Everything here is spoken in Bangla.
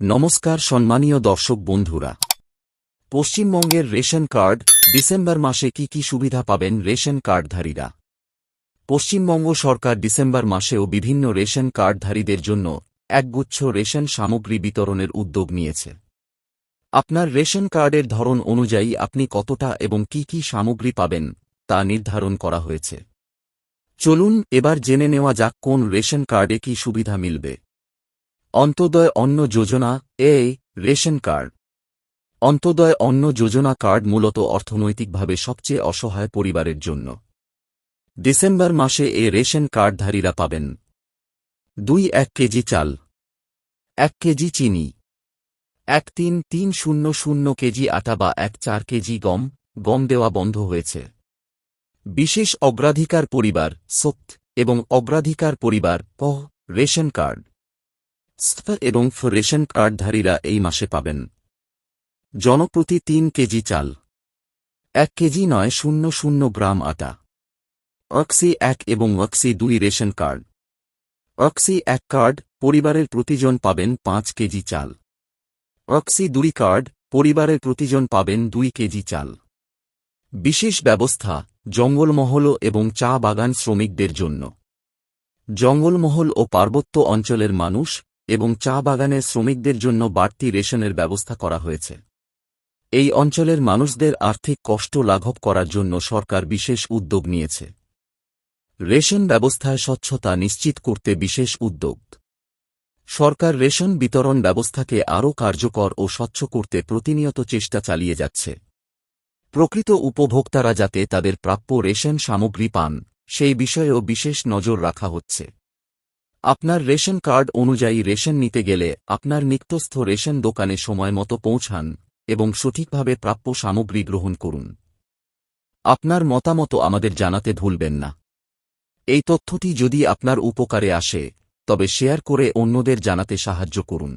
নমস্কার সম্মানীয় দর্শক বন্ধুরা। পশ্চিমবঙ্গের রেশন কার্ড, ডিসেম্বর মাসে কি কি সুবিধা পাবেন রেশন কার্ডধারীরা? পশ্চিমবঙ্গ সরকার ডিসেম্বর মাসেও বিভিন্ন রেশন কার্ডধারীদের জন্য একগুচ্ছ রেশন সামগ্রী বিতরণের উদ্যোগ নিয়েছে। আপনার রেশন কার্ডের ধরন অনুযায়ী আপনি কতটা এবং কি কি সামগ্রী পাবেন, তা নির্ধারণ করা হয়েছে। চলুন এবার জেনে নেওয়া যাক কোন রেশন কার্ডে কি সুবিধা মিলবে। অন্তোদয় অন্ন যোজনা, এ, রেশন কার্ড। অন্তোদয় অন্ন যোজনা কার্ড মূলত অর্থনৈতিকভাবে সবচেয়ে অসহায় পরিবারের জন্য। ডিসেম্বর মাসে এ রেশন কার্ডধারীরা পাবেন দুই এক কেজি চাল, এক কেজি চিনি, এক তিন তিন শূন্য শূন্য কেজি আটা বা এক চার কেজি গম গম দেওয়া বন্ধ হয়েছে। বিশেষ অগ্রাধিকার পরিবার সোত এবং অগ্রাধিকার পরিবার, পহ, রেশন কার্ড। স্ফ এবং রেশন কার্ডধারীরা এই মাসে পাবেন। জনপ্রতি তিন কেজি চাল। এক কেজি নয় শূন্য শূন্য গ্রাম আটা। অক্সি এক এবং অক্সি দুই রেশন কার্ড। অক্সি এক কার্ড পরিবারের প্রতিজন পাবেন পাঁচ কেজি চাল। অক্সি দুই কার্ড পরিবারের প্রতিজন পাবেন দুই কেজি চাল। বিশেষ ব্যবস্থা জঙ্গলমহল এবং চা বাগান শ্রমিকদের জন্য। জঙ্গলমহল ও পার্বত্য অঞ্চলের মানুষ এবং চা বাগানের শ্রমিকদের জন্য বাড়তি রেশনের ব্যবস্থা করা হয়েছে। এই অঞ্চলের মানুষদের আর্থিক কষ্ট লাঘব করার জন্য সরকার বিশেষ উদ্যোগ নিয়েছে। রেশন ব্যবস্থায় স্বচ্ছতা নিশ্চিত করতে বিশেষ উদ্যোগ। সরকার রেশন বিতরণ ব্যবস্থাকে আরও কার্যকর ও স্বচ্ছ করতে প্রতিনিয়ত চেষ্টা চালিয়ে যাচ্ছে। প্রকৃত উপভোক্তারা যাতে তাদের প্রাপ্য রেশন সামগ্রী পান, সেই বিষয়েও বিশেষ নজর রাখা হচ্ছে। আপনার রেশন কার্ড অনুযায়ী রেশন নিতে গেলে আপনার নিকটস্থ রেশন দোকানে সময় মতো পৌঁছান এবং সঠিকভাবে প্রাপ্য সামগ্রী গ্রহণ করুন। আপনার মতামত আমাদের জানাতে ভুলবেন না। এই তথ্যটি যদি আপনার উপকারে আসে, তবে শেয়ার করে অন্যদের জানাতে সাহায্য করুন।